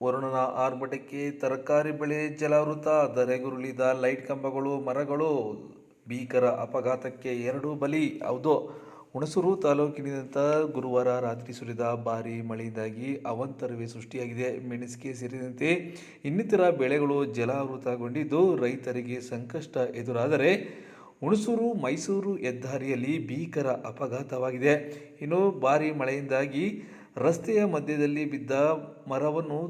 ವರುಣನ ಆರ್ಭಟಕ್ಕೆ ತರಕಾರಿ ಬೆಳೆ ಜಲಾವೃತ, ಧರೆಗುರುಳಿದ ಲೈಟ್ ಕಂಬಗಳು, ಮರಗಳು, ಭೀಕರ ಅಪಘಾತಕ್ಕೆ ಎರಡು ಬಲಿ. ಹೌದು, ಹುಣಸೂರು ತಾಲೂಕಿನಿಂದ ಗುರುವಾರ ರಾತ್ರಿ ಸುರಿದ ಭಾರೀ ಮಳೆಯಿಂದಾಗಿ ಅವಂತರವೇ ಸೃಷ್ಟಿಯಾಗಿದೆ. ಮೆಣಸಿಗೆ ಸೇರಿದಂತೆ ಇನ್ನಿತರ ಬೆಳೆಗಳು ಜಲಾವೃತಗೊಂಡಿದ್ದು ರೈತರಿಗೆ ಸಂಕಷ್ಟ ಎದುರಾದರೆ ಹುಣಸೂರು, ಮೈಸೂರು ಹೆದ್ದಾರಿಯಲ್ಲಿ ಭೀಕರ ಅಪಘಾತವಾಗಿದೆ. ಇನ್ನು ಭಾರಿ ಮಳೆಯಿಂದಾಗಿ ರಸ್ತೆಯ ಮಧ್ಯದಲ್ಲಿ ಬಿದ್ದ ಮರವನ್ನು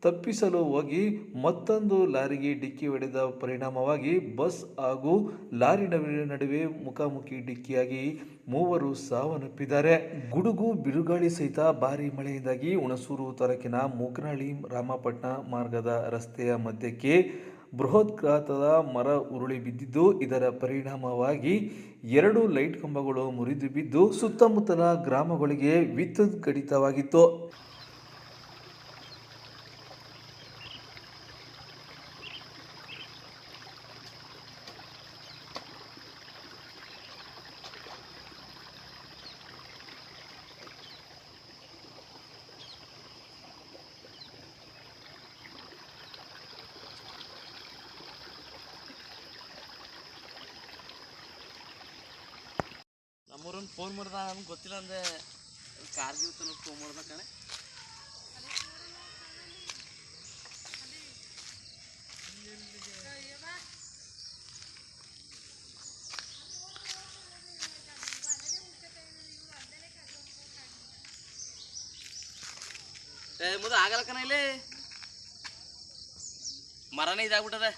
ತಪ್ಪಿಸಲು ಹೋಗಿ ಮತ್ತೊಂದು ಲಾರಿಗೆ ಡಿಕ್ಕಿ ಹೊಡೆದ ಪರಿಣಾಮವಾಗಿ ಬಸ್ ಹಾಗೂ ಲಾರಿ ನಡುವೆ ಮುಖಾಮುಖಿ ಡಿಕ್ಕಿಯಾಗಿ ಮೂವರು ಸಾವನ್ನಪ್ಪಿದ್ದಾರೆ. ಗುಡುಗು ಬಿರುಗಾಳಿ ಸಹಿತ ಭಾರಿ ಮಳೆಯಿಂದಾಗಿ ಹುಣಸೂರು ತಾಲೂಕಿನ ಮೂಕನಹಳ್ಳಿ ರಾಮಪಟ್ಟಣ ಮಾರ್ಗದ ರಸ್ತೆಯ ಮಧ್ಯಕ್ಕೆ ಬೃಹತ್ಗಾತ್ರದ ಮರ ಉರುಳಿ ಬಿದ್ದಿದ್ದು, ಇದರ ಪರಿಣಾಮವಾಗಿ ಎರಡು ಲೈಟ್ ಕಂಬಗಳು ಮುರಿದು ಬಿದ್ದು ಸುತ್ತಮುತ್ತಲ ಗ್ರಾಮಗಳಿಗೆ ವಿದ್ಯುತ್ ಕಡಿತವಾಗಿತ್ತು. ಫೋನ್ ಮಾಡ್ದ ನಮ್ಗೆ ಗೊತ್ತಿಲ್ಲ ಅಂದೆ ಕಾರ್ಗಿಲ್ ತನಕ ಫೋನ್ ಮಾಡ್ದ ಕಣೆ. ಏ ಮುದ ಆಗಲ್ಲ ಕಣ ಇಲ್ಲಿ. ಮರನೇ ಇದಾಗ್ಬಿಟ್ಟದೆ.